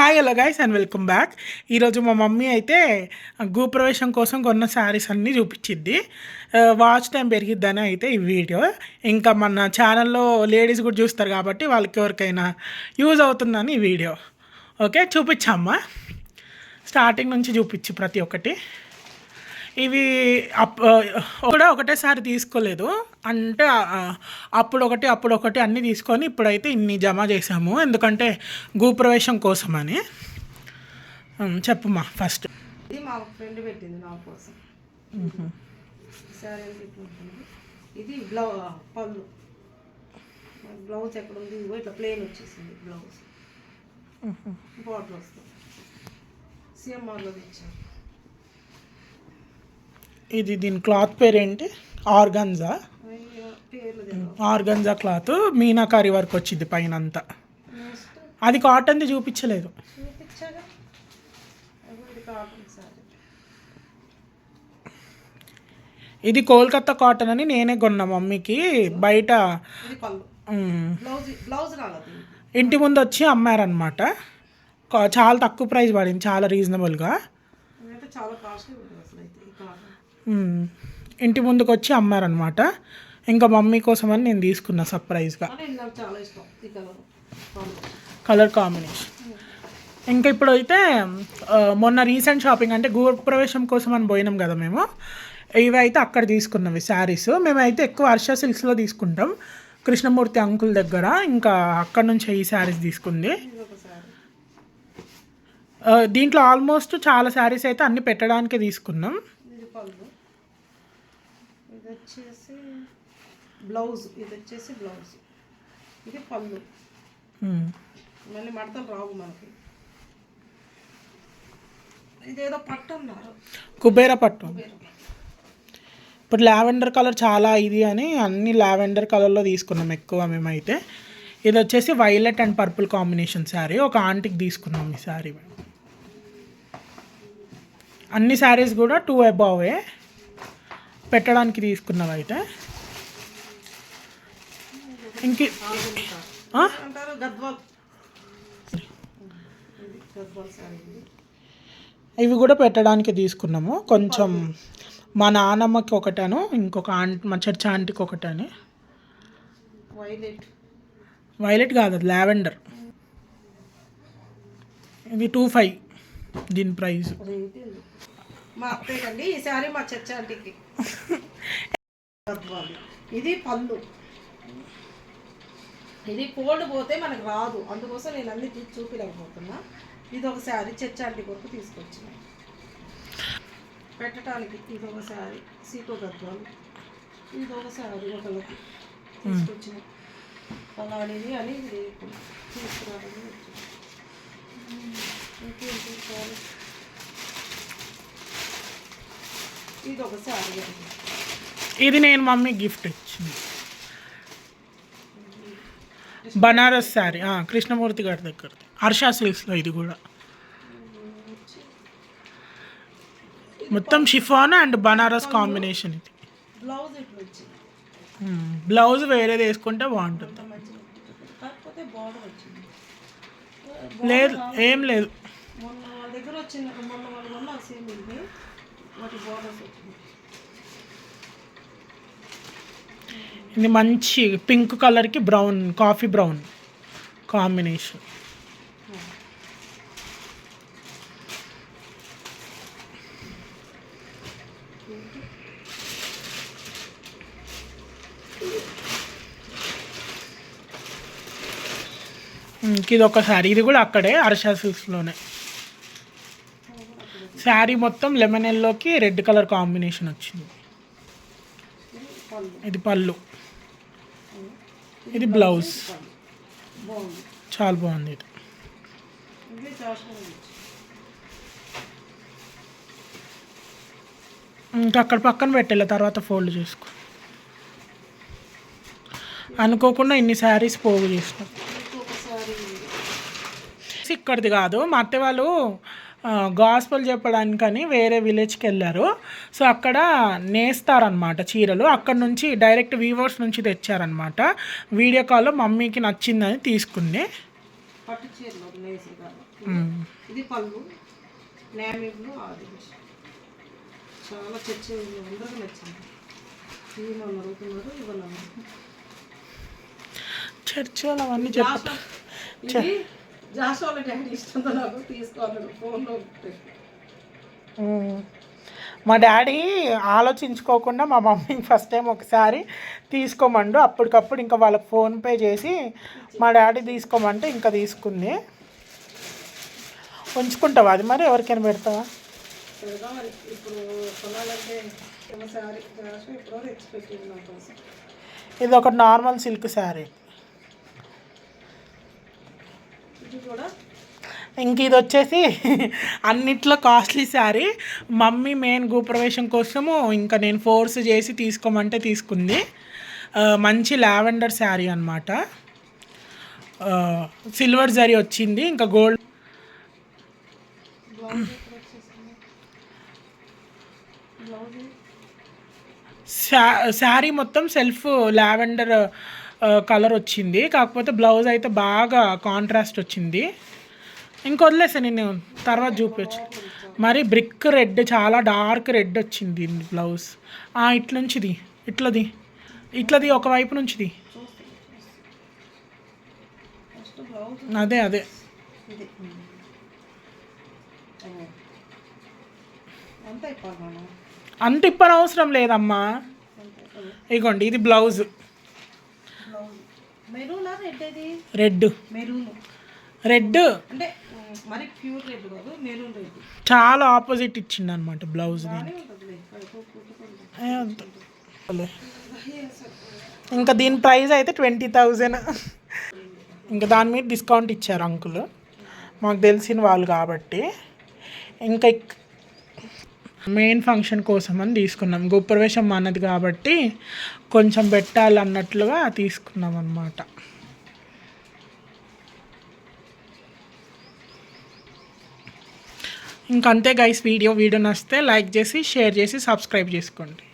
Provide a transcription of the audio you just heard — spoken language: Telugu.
Hi hello guys and welcome back ఈరోజు మా మమ్మీ అయితే గృహప్రవేశం కోసం కొన్న శారీస్ అన్నీ చూపించిద్ది వాచ్ టైం పెరిగిద్దని అయితే ఈ వీడియో. ఇంకా మన ఛానల్లో లేడీస్ కూడా చూస్తారు కాబట్టి వాళ్ళకి ఎవరికైనా యూజ్ అవుతుందని ఈ వీడియో. ఓకే చూపించమ్మా. స్టార్టింగ్ నుంచి చూపించు ప్రతి ఒక్కటి. ఇవి కూడా ఒకటేసారి తీసుకోలేదు. అంటే అప్పుడు ఒకటి అప్పుడు ఒకటి అన్నీ తీసుకొని ఇప్పుడైతే ఇన్ని జమ చేసాము ఎందుకంటే గృహప్రవేశం కోసమని. ఉమ్, చెప్పుమా ఫస్ట్. ఇది మా ఫ్రెండ్ పెట్టింది నా కోసం. సరే పెట్టుకుంటుంది ఇది బ్లౌ పళ్ళు. బ్లౌజ్ ఎక్కడ ఉంది ఇట్లా ప్లేన్ వచ్చేసింది బ్లౌజ్. బాటిల్ వస్తుంది. సిఎంఆర్లో తెచ్చాను ఇది దీని క్లాత్ పేరేంటి organza. Organza cloth. Meenakari work వచ్చింది పైన అంతా అది కాటన్ది చూపించలేదు. ఇది కోల్కత్తా కాటన్ అని నేనే కొన్నా మమ్మీకి. బయట ఇంటి ముందు వచ్చి అమ్మారనమాట చాలా తక్కువ ప్రైస్ పడింది చాలా రీజనబుల్గా. చాలా కాస్ట్లీ ఉంటుంది అసలు అయితే ఈ కాటన్ మ్మ్. ఇంటి ముందుకు వచ్చి అమ్మారనమాట ఇంకా మమ్మీ కోసం అని నేను తీసుకున్నా సర్ప్రైజ్గా. కలర్. కాంబినేషన్. ఇంకా ఇప్పుడు అయితే మొన్న రీసెంట్ షాపింగ్ అంటే గృహప్రవేశం కోసం అని పోయినాం కదా మేము. ఇవి అయితే అక్కడ తీసుకున్నవి శారీస్. మేమైతే ఎక్కువ హర్ష సిల్క్స్లో తీసుకుంటాం. కృష్ణమూర్తి అంకుల్ దగ్గర ఇంకా అక్కడ నుంచి ఈ శారీస్ తీసుకుంది. దీంట్లో ఆల్మోస్ట్ చాలా శారీస్ అయితే అన్ని పెట్టడానికే తీసుకున్నాం. ఇది వచ్చేసి బ్లౌజ్ ఇది వచ్చేసి బ్లౌజ్. ఇది పళ్ళు. మళ్ళీ మడతలు రావు మనకి. ఇదేదో పట్టు అన్నారు. కుబేర పట్టు. ఇప్పుడు లావెండర్ కలర్ చాలా ఇది అని అన్ని లావెండర్ కలర్లో తీసుకున్నాం ఎక్కువ మేమైతే. ఇది వచ్చేసి violet and purple combination sari. ఒక ఆంటీకి తీసుకున్నాం ఈ శారీ. మేము అన్ని శారీస్ కూడా టూ అబౌవే పెట్టడానికి తీసుకున్నవైతే? అయితే ఇంక ఇవి కూడా పెట్టడానికి తీసుకున్నాము. కొంచెం మా నాన్నమ్మకి ఒకటను ఇంకొక ఆంటీ మా చర్చ ఆంటీకి ఒకటని. వైలెట్ వైలెట్ కాదు అది లావెండర్. ఇది టూ ఫైవ్ దీని ప్రైస్. మా అత్తయ్యకండి ఈ శారీ మా చర్చ ఆంటీకి. ఇది పళ్ళు. ఇది కోల్డ్ పోతే మనకు రాదు. అందుకోసం నేను అన్ని తీసి చూపించలేకపోతున్నా ఇది ఒక శారీ చర్చ కొరకు తీసుకొచ్చిన. పెట్టడానికి ఇది ఒక శారీ సీకో గద్వాలు. ఇది ఒక శారీ ఒకళ్ళకి తీసుకొచ్చిన. పలాడిది అని రేపు తీసుకురావడం వచ్చింది ఇంకేంటి శారీ ఇది ఒక శారీ అండి ఇది నేను మమ్మీ గిఫ్ట్ ఇచ్చింది. బనారస్ శారీ. కృష్ణమూర్తి గారి దగ్గర హర్షా సిల్క్స్లో ఇది కూడా. మొత్తం షిఫాన్ అండ్ బనారస్ కాంబినేషన్ ఇది. బ్లౌజ్ వేరేది వేసుకుంటే బాగుంటుంది. లేదు ఏం లేదు. ఇది మంచి పింక్ కలర్కి బ్రౌన్ కాఫీ బ్రౌన్ కాంబినేషన్ ఇంక ఇది ఒక శారీ ఇది కూడా అక్కడే అర్షా సిల్క్స్లోనే శారీ మొత్తం లెమన్ ఎల్లోకి రెడ్ కలర్ కాంబినేషన్ వచ్చింది. ఇది పళ్ళు. ఇది బ్లౌజ్ చాలా బాగుంది ఇది. ఇంకా అక్కడ పక్కన పెట్టేళ్ళ తర్వాత ఫోల్డ్ చేసుకో. అనుకోకుండా ఇన్ని శారీస్ పోగు చేసినాం. ఇంకొకసారి ఇక్కడిది కాదు మా అత్త వాళ్ళు గాస్పల్ చెప్పడానికని వేరే విలేజ్కి వెళ్ళారు. సో అక్కడ నేస్తారనమాట చీరలు. అక్కడ నుంచి డైరెక్ట్ వీవర్స్ నుంచి తెచ్చారనమాట వీడియో కాల్లో మమ్మీకి నచ్చిందని తీసుకుంది. ఇది పళ్ళు చాలా చర్చి అందరికీ నచ్చింది ఇది అడుగుతున్నారు చర్చలు అవన్నీ చెప్ప డాడీ ఇష్టంతో నాకు తీసుకోవాలి ఫోన్లో. మా డాడీ ఆలోచించుకోకుండా మా మమ్మీని ఫస్ట్ టైం ఒకసారి తీసుకోమండు. అప్పటికప్పుడు ఇంకా వాళ్ళకి ఫోన్పే చేసి మా డాడీ తీసుకోమంటే ఇంకా తీసుకుంది. ఉంచుకుంటావా అది మరి? ఎవరికైనా పెడతావా? ఇది ఒక నార్మల్ సిల్క్ శారీ ఇది కూడా? ఇంక ఇది వచ్చేసి అన్నిట్లో కాస్ట్లీ శారీ మమ్మీ మెయిన్ గృహప్రవేశం కోసము ఇంకా నేను ఫోర్స్ చేసి తీసుకోమంటే తీసుకుంది. మంచి లావెండర్ శారీ అనమాట సిల్వర్ జరీ వచ్చింది ఇంకా గోల్డ్ శారీ మొత్తం సెల్ఫ్ లావెండర్ కలర్ వచ్చింది. కాకపోతే బ్లౌజ్ అయితే బాగా కాంట్రాస్ట్ వచ్చింది. ఇంక వదిలేసా నేను తర్వాత చూపించు మరి బ్రిక్ రెడ్ చాలా డార్క్ రెడ్ వచ్చింది బ్లౌజ్ ఇట్ల నుంచిది ఇట్లది. ఇట్లది ఒకవైపు నుంచిది. అదే అదే. అంత ఇప్పని అవసరం లేదమ్మా. ఇగోండి ఇది బ్లౌజ్ మెరూనా రెడ్ రెడ్. మెరూన్. రెడ్. అంటే ఉమ్, మరి ప్యూర్ రెడ్ కాదు మెరూన్ రెడ్. చాలా ఆపోజిట్ ఇచ్చింది అనమాట బ్లౌజ్ ఇంకా దీని ప్రైస్ అయితే ట్వంటీ థౌజండ్. ఇంకా దాని మీద డిస్కౌంట్ ఇచ్చారు అంకుల్. మాకు తెలిసిన వాళ్ళు కాబట్టి. ఇక్- మెయిన్ ఫంక్షన్ కోసం అని తీసుకున్నాం. గృహప్రవేశం అన్నది కాబట్టి కొంచెం పెట్టాలన్నట్లుగా తీసుకున్నాం అన్నమాట. ఇంకంతే గైస్ వీడియో వీడియో నచ్చితే లైక్ చేసి షేర్ చేసి సబ్స్క్రైబ్ చేసుకోండి.